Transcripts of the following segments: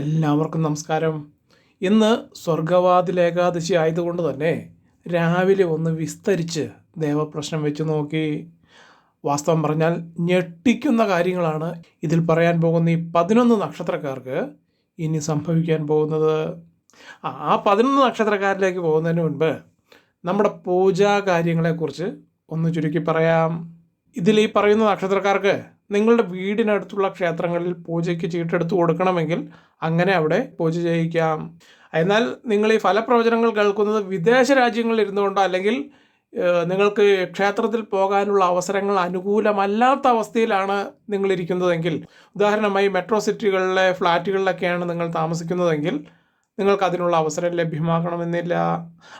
എല്ലാവർക്കും നമസ്കാരം. ഇന്ന് സ്വർഗവാതിൽ ഏകാദശി ആയതുകൊണ്ട് തന്നെ രാവിലെ ഒന്ന് വിസ്തരിച്ച് ദേവപ്രശ്നം വെച്ച് നോക്കി. വാസ്തവം പറഞ്ഞാൽ ഞെട്ടിക്കുന്ന കാര്യങ്ങളാണ് ഇതിൽ പറയാൻ പോകുന്ന ഈ പതിനൊന്ന് നക്ഷത്രക്കാർക്ക് ഇനി സംഭവിക്കാൻ പോകുന്നത്. ആ പതിനൊന്ന് നക്ഷത്രക്കാരിലേക്ക് പോകുന്നതിന് മുൻപ് നമ്മുടെ പൂജാ കാര്യങ്ങളെക്കുറിച്ച് ഒന്ന് ചുരുക്കി പറയാം. ഇതിൽ ഈ പറയുന്ന നക്ഷത്രക്കാർക്ക് നിങ്ങളുടെ വീടിനടുത്തുള്ള ക്ഷേത്രങ്ങളിൽ പൂജയ്ക്ക് ചീട്ടെടുത്ത് കൊടുക്കണമെങ്കിൽ അങ്ങനെ അവിടെ പൂജ ചെയ്യിക്കാം. എന്നാൽ നിങ്ങൾ ഈ ഫലപ്രവചനങ്ങൾ കേൾക്കുന്നത് വിദേശ രാജ്യങ്ങളിൽ ഇരുന്നുകൊണ്ടോ അല്ലെങ്കിൽ നിങ്ങൾക്ക് ക്ഷേത്രത്തിൽ പോകാനുള്ള അവസരങ്ങൾ അനുകൂലമല്ലാത്ത അവസ്ഥയിലാണ് നിങ്ങളിരിക്കുന്നതെങ്കിൽ ഉദാഹരണമായി മെട്രോ സിറ്റികളിലെ ഫ്ലാറ്റുകളിലൊക്കെയാണ് നിങ്ങൾ താമസിക്കുന്നതെങ്കിൽ നിങ്ങൾക്ക് അതിനുള്ള അവസരം ലഭ്യമാക്കണമെന്നില്ല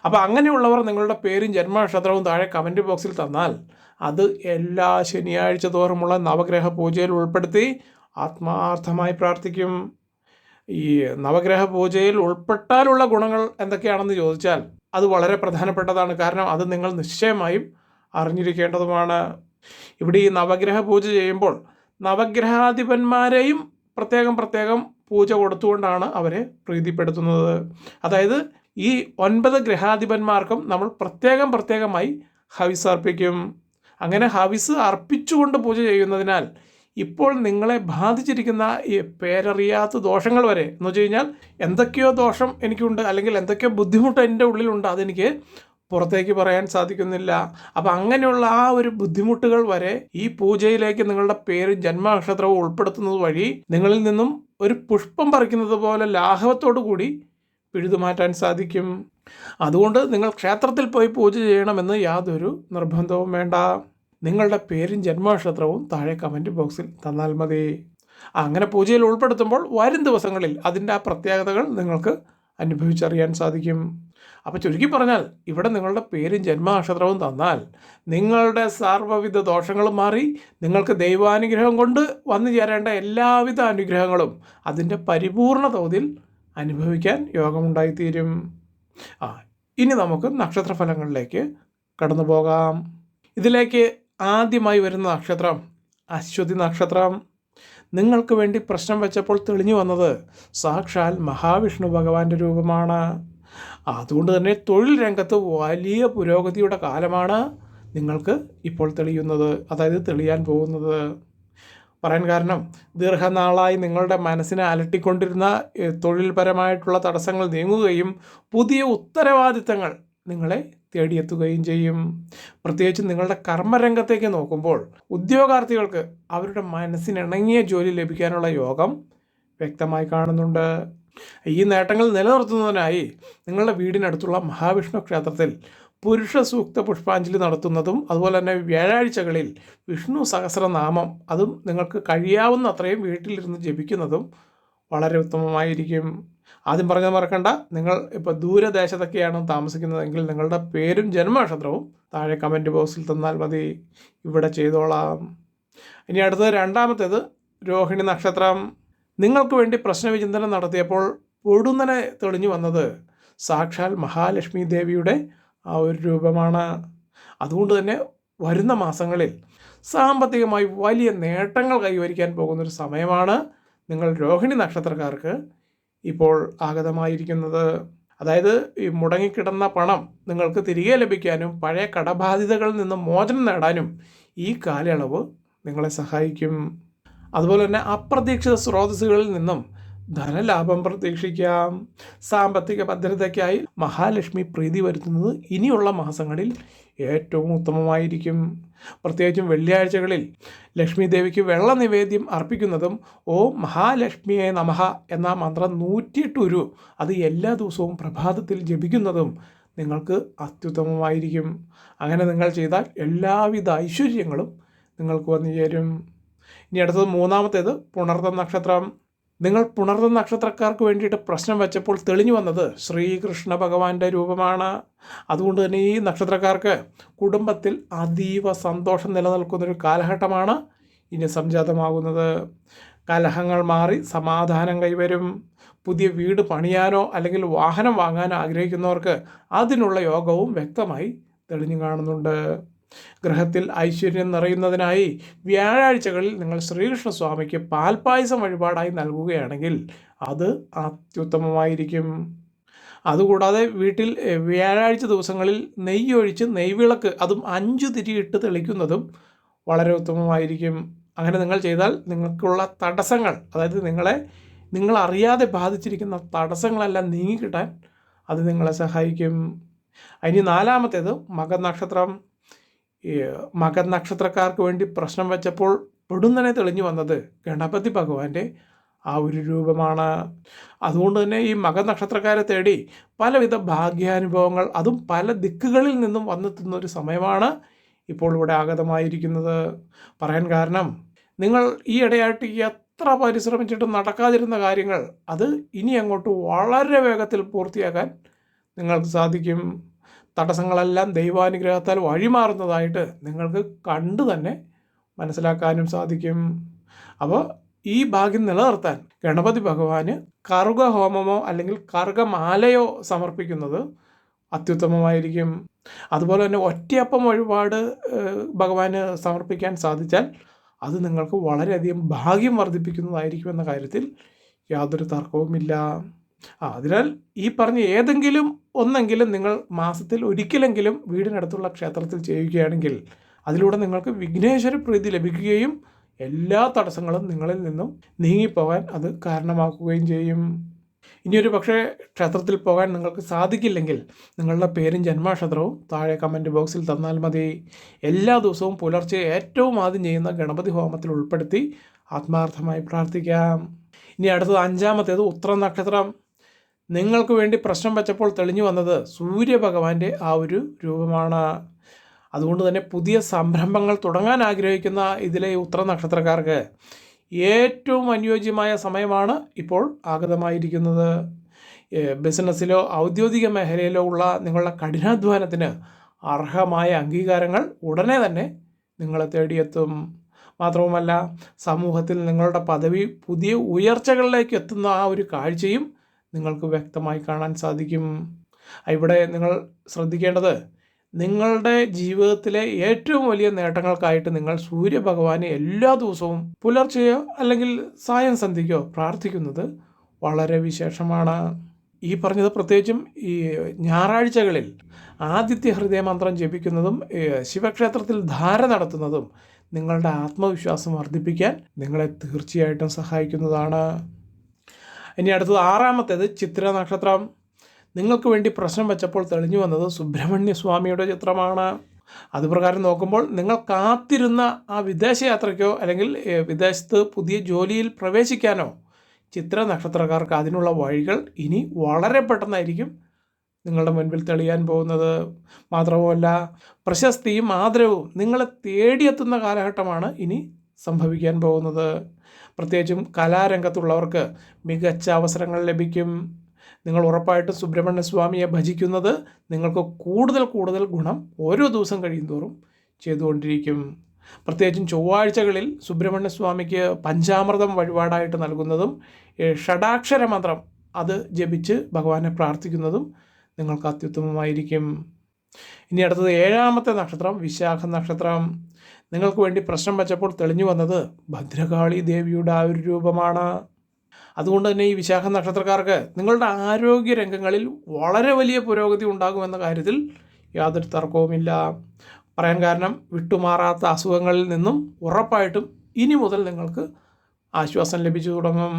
അപ്പോൾ അങ്ങനെയുള്ളവർ നിങ്ങളുടെ പേരും ജന്മനക്ഷത്രവും താഴെ കമന്റ് ബോക്സിൽ തന്നാൽ അത് എല്ലാ ശനിയാഴ്ച തോറുമുള്ള നവഗ്രഹ പൂജയിൽ ഉൾപ്പെടുത്തി ആത്മാർത്ഥമായി പ്രാർത്ഥിക്കും. ഈ നവഗ്രഹ പൂജയിൽ ഉൾപ്പെട്ടാലുള്ള ഗുണങ്ങൾ എന്തൊക്കെയാണെന്ന് ചോദിച്ചാൽ അത് വളരെ പ്രധാനപ്പെട്ടതാണ്. കാരണം അത് നിങ്ങൾ നിശ്ചയമായും അറിഞ്ഞിരിക്കേണ്ടതുമാണ്. ഇവിടെ ഈ നവഗ്രഹ പൂജ ചെയ്യുമ്പോൾ നവഗ്രഹാധിപന്മാരെയും പ്രത്യേകം പ്രത്യേകം പൂജ കൊടുത്തുകൊണ്ടാണ് അവരെ പ്രീതിപ്പെടുത്തുന്നത്. അതായത് ഈ ഒൻപത് ഗ്രഹാധിപന്മാർക്കും നമ്മൾ പ്രത്യേകം പ്രത്യേകമായി ഹവിസ് അർപ്പിക്കും. അങ്ങനെ ഹവിസ് അർപ്പിച്ചുകൊണ്ട് പൂജ ചെയ്യുന്നതിനാൽ ഇപ്പോൾ നിങ്ങളെ ബാധിച്ചിരിക്കുന്ന ഈ പേരറിയാത്ത ദോഷങ്ങൾ വരെ എന്ന് വെച്ച് കഴിഞ്ഞാൽ എന്തൊക്കെയോ ദോഷം എനിക്കുണ്ട് അല്ലെങ്കിൽ എന്തൊക്കെയോ ബുദ്ധിമുട്ട് എന്റെ ഉള്ളിലുണ്ട് അതെനിക്ക് പുറത്തേക്ക് പറയാൻ സാധിക്കുന്നില്ല. അപ്പം അങ്ങനെയുള്ള ആ ഒരു ബുദ്ധിമുട്ടുകൾ വരെ ഈ പൂജയിലേക്ക് നിങ്ങളുടെ പേരും ജന്മനക്ഷത്രവും ഉൾപ്പെടുത്തുന്നത് വഴി നിങ്ങളിൽ നിന്നും ഒരു പുഷ്പം പറിക്കുന്നത് പോലെ ലാഘവത്തോടു കൂടി പിഴുതു മാറ്റാൻ സാധിക്കും. അതുകൊണ്ട് നിങ്ങൾ ക്ഷേത്രത്തിൽ പോയി പൂജ ചെയ്യണമെന്ന് യാതൊരു നിർബന്ധവും വേണ്ട. നിങ്ങളുടെ പേരും ജന്മനക്ഷത്രവും താഴെ കമന്റ് ബോക്സിൽ തന്നാൽ മതി. അങ്ങനെ പൂജയിൽ ഉൾപ്പെടുത്തുമ്പോൾ വരും ദിവസങ്ങളിൽ അതിന്റെ ആ പ്രത്യേകതകൾ നിങ്ങൾക്ക് അനുഭവിച്ചറിയാൻ സാധിക്കും. അപ്പോൾ ചുരുക്കി പറഞ്ഞാൽ ഇവിടെ നിങ്ങളുടെ പേരും ജന്മനക്ഷത്രവും തന്നാൽ നിങ്ങളുടെ സർവവിധ ദോഷങ്ങളും മാറി നിങ്ങൾക്ക് ദൈവാനുഗ്രഹം കൊണ്ട് വന്നു ചേരേണ്ട എല്ലാവിധ അനുഗ്രഹങ്ങളും അതിന്റെ പരിപൂർണ തോതിൽ അനുഭവിക്കാൻ യോഗമുണ്ടായിത്തീരും. ആ ഇനി നമുക്ക് നക്ഷത്രഫലങ്ങളിലേക്ക് കടന്നു പോകാം ഇതിലേക്ക് ആദ്യമായി വരുന്ന നക്ഷത്രം അശ്വതി നക്ഷത്രം. നിങ്ങൾക്ക് വേണ്ടി പ്രശ്നം വെച്ചപ്പോൾ തെളിഞ്ഞു വന്നത് സാക്ഷാൽ മഹാവിഷ്ണു ഭഗവാന്റെ രൂപമാണ്. അതുകൊണ്ട് തന്നെ തൊഴിൽ രംഗത്ത് വലിയ പുരോഗതിയുടെ കാലമാണ് നിങ്ങൾക്ക് ഇപ്പോൾ തെളിയുന്നത്. അതായത് തെളിയാൻ പോകുന്നത്. പറയാൻ കാരണം ദീർഘനാളായി നിങ്ങളുടെ മനസ്സിനെ അലട്ടിക്കൊണ്ടിരുന്ന തൊഴിൽപരമായിട്ടുള്ള തടസ്സങ്ങൾ നീങ്ങുകയും പുതിയ ഉത്തരവാദിത്തങ്ങൾ നിങ്ങളെ തേടിയെത്തുകയും ചെയ്യും. പ്രത്യേകിച്ച് നിങ്ങളുടെ കർമ്മരംഗത്തേക്ക് നോക്കുമ്പോൾ ഉദ്യോഗാർത്ഥികൾക്ക് അവരുടെ മനസ്സിനിണങ്ങിയ ജോലി ലഭിക്കാനുള്ള യോഗം വ്യക്തമായി കാണുന്നുണ്ട്. ഈ നേട്ടങ്ങൾ നിലനിർത്തുന്നതിനായി നിങ്ങളുടെ വീടിനടുത്തുള്ള മഹാവിഷ്ണു ക്ഷേത്രത്തിൽ പുരുഷ സൂക്ത പുഷ്പാഞ്ജലി നടത്തുന്നതും അതുപോലെ തന്നെ വ്യാഴാഴ്ചകളിൽ വിഷ്ണു സഹസ്രനാമം അതും നിങ്ങൾക്ക് കഴിയാവുന്ന അത്രയും വീട്ടിലിരുന്ന് ജപിക്കുന്നതും വളരെ ഉത്തമമായിരിക്കും. ആദ്യം പറഞ്ഞത് മറക്കണ്ട. നിങ്ങൾ ഇപ്പോൾ ദൂരദേശത്തൊക്കെയാണ് താമസിക്കുന്നതെങ്കിൽ നിങ്ങളുടെ പേരും ജന്മനക്ഷത്രവും താഴെ കമന്റ് ബോക്സിൽ തന്നാൽ മതി. ഇവിടെ ചെയ്തോളാം. ഇനി അടുത്തത് രണ്ടാമത്തേത് രോഹിണി നക്ഷത്രം. നിങ്ങൾക്ക് വേണ്ടി പ്രശ്നവിചിന്തനം നടത്തിയപ്പോൾ പൊടുന്നനെ തെളിഞ്ഞു വന്നത് സാക്ഷാൽ മഹാലക്ഷ്മി ദേവിയുടെ ആ ഒരു രൂപമാണ്. അതുകൊണ്ട് തന്നെ വരുന്ന മാസങ്ങളിൽ സാമ്പത്തികമായി വലിയ നേട്ടങ്ങൾ കൈവരിക്കാൻ പോകുന്നൊരു സമയമാണ്. നിങ്ങൾ രോഹിണി നക്ഷത്രക്കാർക്ക് ഇപ്പോൾ ആഗതമായിരിക്കുന്നത്. അതായത് ഈ മുടങ്ങിക്കിടന്ന പണം നിങ്ങൾക്ക് തിരികെ ലഭിക്കാനും പഴയ കടബാധ്യതകളിൽ നിന്ന് മോചനം നേടാനും ഈ കാലയളവ് നിങ്ങളെ സഹായിക്കും. അതുപോലെ തന്നെ അപ്രതീക്ഷിത സ്രോതസ്സുകളിൽ നിന്നും ധനലാഭം പ്രതീക്ഷിക്കാം. സാമ്പത്തിക ഭദ്രതയ്ക്കായി മഹാലക്ഷ്മി പ്രീതി വരുത്തുന്നത് ഇനിയുള്ള മാസങ്ങളിൽ ഏറ്റവും ഉത്തമമായിരിക്കും. പ്രത്യേകിച്ചും വെള്ളിയാഴ്ചകളിൽ ലക്ഷ്മി ദേവിക്ക് വെള്ള നിവേദ്യം അർപ്പിക്കുന്നതും ഓ മഹാലക്ഷ്മിയെ നമഹ എന്ന മന്ത്രം നൂറ്റിയെട്ട് ഉരു അത് എല്ലാ ദിവസവും പ്രഭാതത്തിൽ ജപിക്കുന്നതും നിങ്ങൾക്ക് അത്യുത്തമമായിരിക്കും. അങ്ങനെ നിങ്ങൾ ചെയ്താൽ എല്ലാവിധ ഐശ്വര്യങ്ങളും നിങ്ങൾക്ക് വന്നു ചേരും ഇനി അടുത്തത് മൂന്നാമത്തേത് പുണർത്ത നക്ഷത്രം. നിങ്ങൾ പുണർന്ന നക്ഷത്രക്കാർക്ക് വേണ്ടിയിട്ട് പ്രശ്നം വെച്ചപ്പോൾ തെളിഞ്ഞു വന്നത് ശ്രീകൃഷ്ണ ഭഗവാന്റെ രൂപമാണ്. അതുകൊണ്ട് തന്നെ ഈ നക്ഷത്രക്കാർക്ക് കുടുംബത്തിൽ അതീവ സന്തോഷം നിലനിൽക്കുന്നൊരു കാലഘട്ടമാണ് ഇനി സംജാതമാകുന്നത്. കലഹങ്ങൾ മാറി സമാധാനം കൈവരും. പുതിയ വീട് പണിയാനോ അല്ലെങ്കിൽ വാഹനം വാങ്ങാനോ ആഗ്രഹിക്കുന്നവർക്ക് അതിനുള്ള യോഗവും വ്യക്തമായി തെളിഞ്ഞു കാണുന്നുണ്ട്. ഗ്രഹത്തിൽ ഐശ്വര്യം നിറയുന്നതിനായി വ്യാഴാഴ്ചകളിൽ നിങ്ങൾ ശ്രീകൃഷ്ണ സ്വാമിക്ക് പാൽപ്പായസം വഴിപാടായി നൽകുകയാണെങ്കിൽ അത് അത്യുത്തമമായിരിക്കും. അതുകൂടാതെ വീട്ടിൽ വ്യാഴാഴ്ച ദിവസങ്ങളിൽ നെയ്യൊഴിച്ച് നെയ്വിളക്ക് അതും അഞ്ചു തിരിയിട്ട് തെളിക്കുന്നതും വളരെ ഉത്തമമായിരിക്കും. അങ്ങനെ നിങ്ങൾ ചെയ്താൽ നിങ്ങൾക്കുള്ള തടസ്സങ്ങൾ അതായത് നിങ്ങളെ നിങ്ങൾ അറിയാതെ ബാധിച്ചിരിക്കുന്ന തടസ്സങ്ങളെല്ലാം നീങ്ങിക്കിട്ടാൻ അത് നിങ്ങളെ സഹായിക്കും. ഇനി നാലാമത്തേത് മകനക്ഷത്രം. ഈ മകനക്ഷത്രക്കാർക്ക് വേണ്ടി പ്രശ്നം വെച്ചപ്പോൾ പൊടുന്നനെ തെളിഞ്ഞു വന്നത് ഗണപതി ഭഗവാന്റെ ആ ഒരു രൂപമാണ്. അതുകൊണ്ട് തന്നെ ഈ മകനക്ഷത്രക്കാരെ തേടി പലവിധ ഭാഗ്യാനുഭവങ്ങൾ അതും പല ദിക്കുകളിൽ നിന്നും വന്നെത്തുന്ന ഒരു സമയമാണ് ഇപ്പോൾ ഇവിടെ ആഗതമായിരിക്കുന്നത്. പറയാൻ കാരണം നിങ്ങൾ ഈ ഇടയായിട്ട് എത്ര പരിശ്രമിച്ചിട്ടും നടക്കാതിരുന്ന കാര്യങ്ങൾ അത് ഇനി അങ്ങോട്ട് വളരെ വേഗത്തിൽ പൂർത്തിയാക്കാൻ നിങ്ങൾക്ക് സാധിക്കും. തടസ്സങ്ങളെല്ലാം ദൈവാനുഗ്രഹത്താൽ വഴിമാറുന്നതായിട്ട് നിങ്ങൾക്ക് കണ്ടു തന്നെ മനസ്സിലാക്കാനും സാധിക്കും. അപ്പോൾ ഈ ഭാഗ്യം നിലനിർത്താൻ ഗണപതി ഭഗവാന് കറുകഹോമമോ അല്ലെങ്കിൽ കറുകമാലയോ സമർപ്പിക്കുന്നത് അത്യുത്തമമായിരിക്കും. അതുപോലെ തന്നെ ഒറ്റയപ്പം ഒരുപാട് ഭഗവാന് സമർപ്പിക്കാൻ സാധിച്ചാൽ അത് നിങ്ങൾക്ക് വളരെയധികം ഭാഗ്യം വർദ്ധിപ്പിക്കുന്നതായിരിക്കും എന്ന കാര്യത്തിൽ യാതൊരു തർക്കവുമില്ല. ആ അതിനാൽ ഈ പറഞ്ഞ ഏതെങ്കിലും ഒന്നെങ്കിലും നിങ്ങൾ മാസത്തിൽ ഒരിക്കലെങ്കിലും വീടിനടുത്തുള്ള ക്ഷേത്രത്തിൽ ചെയ്യുകയാണെങ്കിൽ അതിലൂടെ നിങ്ങൾക്ക് വിഘ്നേശ്വര പ്രീതി ലഭിക്കുകയും എല്ലാ തടസ്സങ്ങളും നിങ്ങളിൽ നിന്നും നീങ്ങിപ്പോകാൻ അത് കാരണമാക്കുകയും ചെയ്യും. ഇനിയൊരു പക്ഷേ ക്ഷേത്രത്തിൽ പോകാൻ നിങ്ങൾക്ക് സാധിക്കില്ലെങ്കിൽ നിങ്ങളുടെ പേരും ജന്മാക്ഷത്രവും താഴെ കമന്റ് ബോക്സിൽ തന്നാൽ മതി. എല്ലാ ദിവസവും പുലർച്ചെ ഏറ്റവും ആദ്യം ചെയ്യുന്ന ഗണപതി ഹോമത്തിൽ ഉൾപ്പെടുത്തി ആത്മാർത്ഥമായി പ്രാർത്ഥിക്കാം. ഇനി അടുത്തത് അഞ്ചാമത്തേത് ഉത്തര നക്ഷത്രം നിങ്ങൾക്ക് വേണ്ടി പ്രശ്നം വെച്ചപ്പോൾ തെളിഞ്ഞു വന്നത് സൂര്യഭഗവാന്റെ ആ ഒരു രൂപമാണ്. അതുകൊണ്ട് തന്നെ പുതിയ സംരംഭങ്ങൾ തുടങ്ങാൻ ആഗ്രഹിക്കുന്ന ഇതിലെ ഉത്തര നക്ഷത്രക്കാർക്ക് ഏറ്റവും അനുയോജ്യമായ സമയമാണ് ഇപ്പോൾ ആഗതമായിരിക്കുന്നത്. ബിസിനസ്സിലോ ഔദ്യോഗിക മേഖലയിലോ ഉള്ള നിങ്ങളുടെ കഠിനാധ്വാനത്തിന് അർഹമായ അംഗീകാരങ്ങൾ ഉടനെ തന്നെ നിങ്ങളെ തേടിയെത്തും. മാത്രവുമല്ല സമൂഹത്തിൽ നിങ്ങളുടെ പദവി പുതിയ ഉയർച്ചകളിലേക്ക് എത്തുന്ന ആ ഒരു കാഴ്ചയും നിങ്ങൾക്ക് വ്യക്തമായി കാണാൻ സാധിക്കും. ഇവിടെ നിങ്ങൾ ശ്രദ്ധിക്കേണ്ടത് നിങ്ങളുടെ ജീവിതത്തിലെ ഏറ്റവും വലിയ നേട്ടങ്ങൾക്കായിട്ട് നിങ്ങൾ സൂര്യഭഗവാനെ എല്ലാ ദിവസവും പുലർച്ചെയോ അല്ലെങ്കിൽ സായം സന്ധിക്കോ പ്രാർത്ഥിക്കുന്നത് വളരെ വിശേഷമാണ്. ഈ പറഞ്ഞത് പ്രത്യേകിച്ചും ഈ ഞായറാഴ്ചകളിൽ ആദിത്യ ഹൃദയമന്ത്രം ജപിക്കുന്നതും ശിവക്ഷേത്രത്തിൽ ധാര നടത്തുന്നതും നിങ്ങളുടെ ആത്മവിശ്വാസം വർദ്ധിപ്പിക്കാൻ നിങ്ങളെ തീർച്ചയായിട്ടും സഹായിക്കുന്നതാണ്. ഇനി അടുത്തത് ആറാമത്തേത് ചിത്ര നക്ഷത്രം. നിങ്ങൾക്ക് വേണ്ടി പ്രശ്നം വെച്ചപ്പോൾ തെളിഞ്ഞു വന്നത് സുബ്രഹ്മണ്യ സ്വാമിയുടെ ചിത്രമാണ്. അതുപ്രകാരം നോക്കുമ്പോൾ നിങ്ങൾ കാത്തിരുന്ന ആ വിദേശ വിദേശയാത്രയ്ക്കോ അല്ലെങ്കിൽ വിദേശത്ത് പുതിയ ജോലിയിൽ പ്രവേശിക്കാനോ ചിത്ര നക്ഷത്രക്കാർക്ക് അതിനുള്ള വഴികൾ ഇനി വളരെ പെട്ടെന്നായിരിക്കും നിങ്ങളുടെ മുൻപിൽ തെളിയാൻ പോകുന്നത്. മാത്രവുമല്ല പ്രശസ്തിയും ആദരവും നിങ്ങളെ തേടിയെത്തുന്ന കാലഘട്ടമാണ് ഇനി സംഭവിക്കാൻ പോകുന്നത്. പ്രത്യേകിച്ചും കലാരംഗത്തുള്ളവർക്ക് മികച്ച അവസരങ്ങൾ ലഭിക്കും. നിങ്ങൾ ഉറപ്പായിട്ടും സുബ്രഹ്മണ്യ സ്വാമിയെ ഭജിക്കുന്നത് നിങ്ങൾക്ക് കൂടുതൽ കൂടുതൽ ഗുണം ഓരോ ദിവസം കഴിയുന്തോറും ചെയ്തുകൊണ്ടിരിക്കും. പ്രത്യേകിച്ചും ചൊവ്വാഴ്ചകളിൽ സുബ്രഹ്മണ്യ സ്വാമിക്ക് പഞ്ചാമൃതം വഴിപാടായിട്ട് നൽകുന്നതും ഷഡാക്ഷര മന്ത്രം അത് ജപിച്ച് ഭഗവാനെ പ്രാർത്ഥിക്കുന്നതും നിങ്ങൾക്ക് അത്യുത്തമമായിരിക്കും. ഇനി അടുത്തത് ഏഴാമത്തെ നക്ഷത്രം വിശാഖ നക്ഷത്രം. നിങ്ങൾക്ക് വേണ്ടി പ്രശ്നം വെച്ചപ്പോൾ തെളിഞ്ഞു വന്നത് ഭദ്രകാളി ദേവിയുടെ ആ ഒരു രൂപമാണ്. അതുകൊണ്ട് തന്നെ ഈ വിശാഖ നക്ഷത്രക്കാർക്ക് നിങ്ങളുടെ ആരോഗ്യ രംഗങ്ങളിൽ വളരെ വലിയ പുരോഗതി ഉണ്ടാകുമെന്ന കാര്യത്തിൽ യാതൊരു തർക്കവുമില്ല. പറയാൻ കാരണം വിട്ടുമാറാത്ത അസുഖങ്ങളിൽ നിന്നും ഉറപ്പായിട്ടും ഇനി മുതൽ നിങ്ങൾക്ക് ആശ്വാസം ലഭിച്ചു തുടങ്ങും.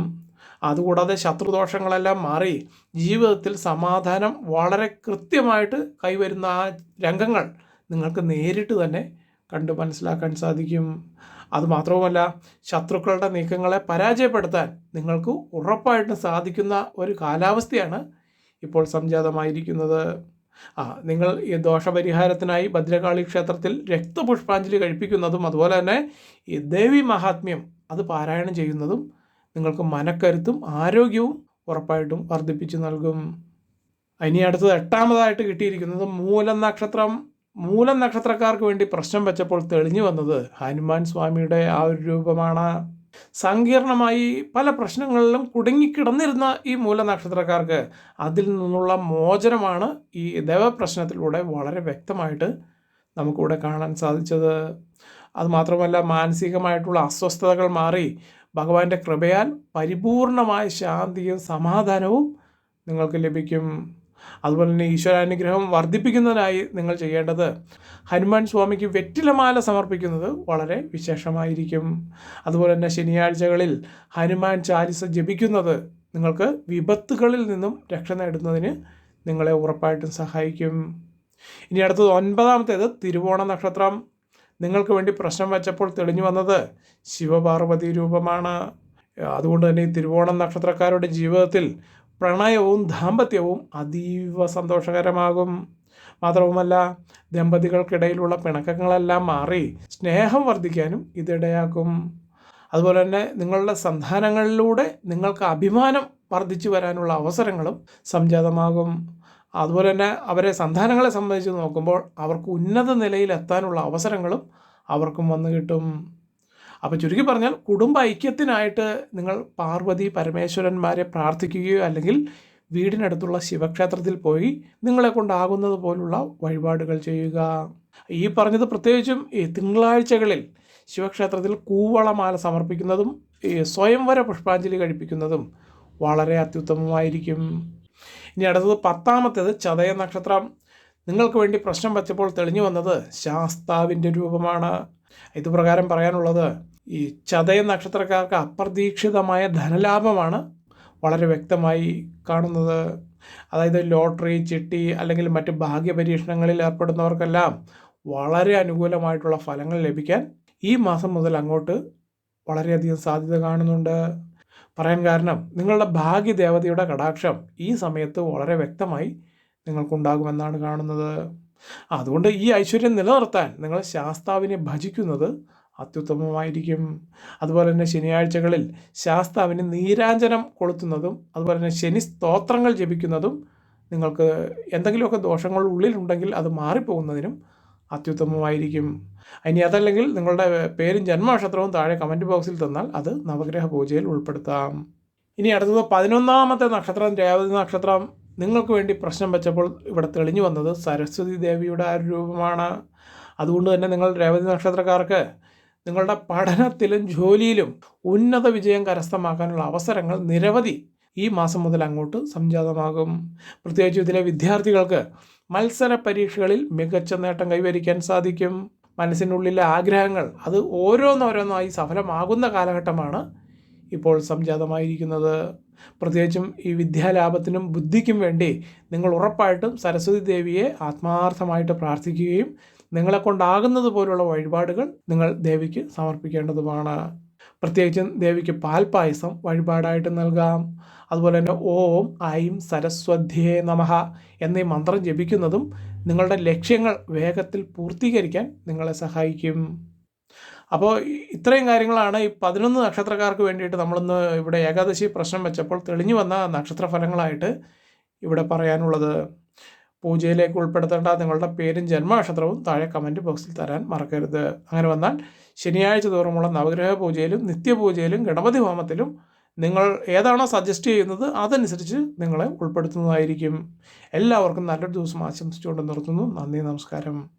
അതുകൂടാതെ ശത്രുദോഷങ്ങളെല്ലാം മാറി ജീവിതത്തിൽ സമാധാനം വളരെ കൃത്യമായിട്ട് കൈവരുന്ന ആ രംഗങ്ങൾ നിങ്ങൾക്ക് നേരിട്ട് തന്നെ കണ്ട് മനസ്സിലാക്കാൻ സാധിക്കും. അതുമാത്രവുമല്ല ശത്രുക്കളുടെ നീക്കങ്ങളെ പരാജയപ്പെടുത്താൻ നിങ്ങൾക്ക് ഉറപ്പായിട്ടും സാധിക്കുന്ന ഒരു കാലാവസ്ഥയാണ് ഇപ്പോൾ സംജാതമായിരിക്കുന്നത്. ആ നിങ്ങൾ ഈ ദോഷപരിഹാരത്തിനായി ഭദ്രകാളി ക്ഷേത്രത്തിൽ രക്തപുഷ്പാഞ്ജലി കഴിപ്പിക്കുന്നതും അതുപോലെ തന്നെ ഈ ദേവി മഹാത്മ്യം അത് പാരായണം ചെയ്യുന്നതും നിങ്ങൾക്ക് മനക്കരുത്തും ആരോഗ്യവും ഉറപ്പായിട്ടും വർദ്ധിപ്പിച്ചു നൽകും. ഇനി അടുത്തത് എട്ടാമതായിട്ട് കിട്ടിയിരിക്കുന്നത് മൂലം നക്ഷത്രം മൂലം നക്ഷത്രക്കാർക്ക് വേണ്ടി പ്രശ്നം വെച്ചപ്പോൾ തെളിഞ്ഞു വന്നത് ഹനുമാൻ സ്വാമിയുടെ ആ ഒരു രൂപമാണ്. സങ്കീർണമായി പല പ്രശ്നങ്ങളിലും കുടുങ്ങിക്കിടന്നിരുന്ന ഈ മൂല നക്ഷത്രക്കാർക്ക് അതിൽ നിന്നുള്ള മോചനമാണ് ഈ ദേവപ്രശ്നത്തിലൂടെ വളരെ വ്യക്തമായിട്ട് നമുക്കിവിടെ കാണാൻ സാധിച്ചത്. അതുമാത്രമല്ല മാനസികമായിട്ടുള്ള അസ്വസ്ഥതകൾ മാറി ഭഗവാന്റെ കൃപയാൽ പരിപൂർണമായ ശാന്തിയും സമാധാനവും നിങ്ങൾക്ക് ലഭിക്കും. അതുപോലെ തന്നെ ഈശ്വരാനുഗ്രഹം വർദ്ധിപ്പിക്കുന്നതിനായി നിങ്ങൾ ചെയ്യേണ്ടത് ഹനുമാൻ സ്വാമിക്ക് വെറ്റിലമാല സമർപ്പിക്കുന്നത് വളരെ വിശേഷമായിരിക്കും. അതുപോലെ തന്നെ ശനിയാഴ്ചകളിൽ ഹനുമാൻ ചാലിസ ജപിക്കുന്നത് നിങ്ങൾക്ക് വിപത്തുകളിൽ നിന്നും രക്ഷ നേടുന്നതിന് നിങ്ങളെ ഉറപ്പായിട്ടും സഹായിക്കും. ഇനി അടുത്തത് ഒൻപതാമത്തേത് തിരുവോണ നക്ഷത്രം. നിങ്ങൾക്ക് വേണ്ടി പ്രശ്നം വച്ചപ്പോൾ തെളിഞ്ഞു വന്നത് ശിവപാർവതി രൂപമാണ്. അതുകൊണ്ട് തന്നെ ഈ തിരുവോണം നക്ഷത്രക്കാരുടെ ജീവിതത്തിൽ പ്രണയവും ദാമ്പത്യവും അതീവ സന്തോഷകരമാകും. മാത്രവുമല്ല ദമ്പതികൾക്കിടയിലുള്ള പിണക്കങ്ങളെല്ലാം മാറി സ്നേഹം വർദ്ധിക്കാനും ഇതിടയാക്കും. അതുപോലെ തന്നെ നിങ്ങളുടെ സന്താനങ്ങളിലൂടെ നിങ്ങൾക്ക് അഭിമാനം വർദ്ധിച്ചു വരാനുള്ള അവസരങ്ങളും സംജാതമാകും. അതുപോലെ തന്നെ അവരെ സന്താനങ്ങളെ സംബന്ധിച്ച് നോക്കുമ്പോൾ അവർക്ക് ഉന്നത നിലയിലെത്താനുള്ള അവസരങ്ങളും അവർക്കും വന്നു കിട്ടും. അപ്പോൾ ചുരുക്കി പറഞ്ഞാൽ കുടുംബ ഐക്യത്തിനായിട്ട് നിങ്ങൾ പാർവതി പരമേശ്വരന്മാരെ പ്രാർത്ഥിക്കുകയോ അല്ലെങ്കിൽ വീടിനടുത്തുള്ള ശിവക്ഷേത്രത്തിൽ പോയി നിങ്ങളെ കൊണ്ടാകുന്നത് പോലുള്ള വഴിപാടുകൾ ചെയ്യുക. ഈ പറഞ്ഞത് പ്രത്യേകിച്ചും ഈ തിങ്കളാഴ്ചകളിൽ ശിവക്ഷേത്രത്തിൽ കൂവളമാല സമർപ്പിക്കുന്നതും ഈ സ്വയംവര പുഷ്പാഞ്ജലി കഴിപ്പിക്കുന്നതും വളരെ അത്യുത്തമമായിരിക്കും. ഇനി അടുത്തത് പത്താമത്തേത് ചതയ നക്ഷത്രം. നിങ്ങൾക്ക് വേണ്ടി പ്രശ്നം വച്ചപ്പോൾ തെളിഞ്ഞു വന്നത് ശാസ്താവിന്റെ രൂപമാണ്. ഇതുപ്രകാരം പറയാനുള്ളത് ഈ ചതയ നക്ഷത്രക്കാർക്ക് അപ്രതീക്ഷിതമായ ധനലാഭമാണ് വളരെ വ്യക്തമായി കാണുന്നത്. അതായത് ലോട്ടറി ചിട്ടി അല്ലെങ്കിൽ മറ്റ് ഭാഗ്യ പരീക്ഷണങ്ങളിൽ ഏർപ്പെടുന്നവർക്കെല്ലാം വളരെ അനുകൂലമായിട്ടുള്ള ഫലങ്ങൾ ലഭിക്കാൻ ഈ മാസം മുതൽ അങ്ങോട്ട് വളരെയധികം സാധ്യത കാണുന്നുണ്ട്. പറയാൻ കാരണം നിങ്ങളുടെ ഭാഗ്യദേവതയുടെ കടാക്ഷം ഈ സമയത്ത് വളരെ വ്യക്തമായി നിങ്ങൾക്കുണ്ടാകുമെന്നാണ് കാണുന്നത്. അതുകൊണ്ട് ഈ ഐശ്വര്യം നിലനിർത്താൻ നിങ്ങൾ ശാസ്താവിനെ ഭജിക്കുന്നത് അത്യുത്തമമായിരിക്കും. അതുപോലെ തന്നെ ശനിയാഴ്ചകളിൽ ശാസ്താവിന് നീരാഞ്ജനം കൊളുത്തുന്നതും അതുപോലെ തന്നെ ശനി സ്തോത്രങ്ങൾ ജപിക്കുന്നതും നിങ്ങൾക്ക് എന്തെങ്കിലുമൊക്കെ ദോഷങ്ങൾ ഉള്ളിലുണ്ടെങ്കിൽ അത് മാറിപ്പോകുന്നതിനും അത്യുത്തമമായിരിക്കും. ഇനി അതല്ലെങ്കിൽ നിങ്ങളുടെ പേരും ജന്മനക്ഷത്രവും താഴെ കമന്റ് ബോക്സിൽ തന്നാൽ അത് നവഗ്രഹ പൂജയിൽ ഉൾപ്പെടുത്താം. ഇനി അടുത്തത് പതിനൊന്നാമത്തെ നക്ഷത്രം രേവതി നക്ഷത്രം. നിങ്ങൾക്ക് വേണ്ടി പ്രശ്നം വെച്ചപ്പോൾ ഇവിടെ തെളിഞ്ഞു വന്നത് സരസ്വതി ദേവിയുടെ ആ രൂപമാണ്. അതുകൊണ്ട് തന്നെ നിങ്ങൾ രേവതി നക്ഷത്രക്കാർക്ക് നിങ്ങളുടെ പഠനത്തിലും ജോലിയിലും ഉന്നത വിജയം കരസ്ഥമാക്കാനുള്ള അവസരങ്ങൾ നിരവധി ഈ മാസം മുതൽ അങ്ങോട്ട് സംജാതമാകും. പ്രത്യേകിച്ച് ഇതിലെ വിദ്യാർത്ഥികൾക്ക് മത്സര പരീക്ഷകളിൽ മികച്ച നേട്ടം കൈവരിക്കാൻ സാധിക്കും. മനസ്സിനുള്ളിലെ ആഗ്രഹങ്ങൾ അത് ഓരോന്നോരോന്നായി സഫലമാകുന്ന കാലഘട്ടമാണ് ഇപ്പോൾ സംജാതമായിരിക്കുന്നത്. പ്രത്യേകിച്ചും ഈ വിദ്യാലാഭത്തിനും ബുദ്ധിക്കും വേണ്ടി നിങ്ങൾ ഉറപ്പായിട്ടും സരസ്വതി ദേവിയെ ആത്മാർത്ഥമായിട്ട് പ്രാർത്ഥിക്കുകയും നിങ്ങളെ കൊണ്ടാകുന്നത് പോലുള്ള വഴിപാടുകൾ നിങ്ങൾ ദേവിക്ക് സമർപ്പിക്കേണ്ടതുമാണ്. പ്രത്യേകിച്ചും ദേവിക്ക് പാൽപായസം വഴിപാടായിട്ട് നൽകാം. അതുപോലെ തന്നെ ഓം ഐം സരസ്വധ്യേ നമഹ എന്നീ മന്ത്രം ജപിക്കുന്നതും നിങ്ങളുടെ ലക്ഷ്യങ്ങൾ വേഗത്തിൽ പൂർത്തീകരിക്കാൻ നിങ്ങളെ സഹായിക്കും. അപ്പോൾ ഇത്രയും കാര്യങ്ങളാണ് ഈ പതിനൊന്ന് നക്ഷത്രക്കാർക്ക് വേണ്ടിയിട്ട് നമ്മളിന്ന് ഇവിടെ ഏകാദശി പ്രശ്നം വെച്ചപ്പോൾ തെളിഞ്ഞു വന്ന നക്ഷത്രഫലങ്ങളായിട്ട് ഇവിടെ പറയാനുള്ളത്. പൂജയിലേക്ക് ഉൾപ്പെടുത്തേണ്ട നിങ്ങളുടെ പേരും ജന്മനക്ഷത്രവും താഴെ കമന്റ് ബോക്സിൽ തരാൻ മറക്കരുത്. അങ്ങനെ വന്നാൽ ശനിയാഴ്ച തോറുമുള്ള നവഗ്രഹ പൂജയിലും നിത്യപൂജയിലും ഗണപതി ഹോമത്തിലും നിങ്ങൾ ഏതാണോ സജസ്റ്റ് ചെയ്യുന്നത് അതനുസരിച്ച് നിങ്ങളെ ഉൾപ്പെടുത്തുന്നതായിരിക്കും. എല്ലാവർക്കും നല്ലൊരു ദിവസം ആശംസിച്ചുകൊണ്ട് നിർത്തുന്നു. നന്ദി നമസ്കാരം.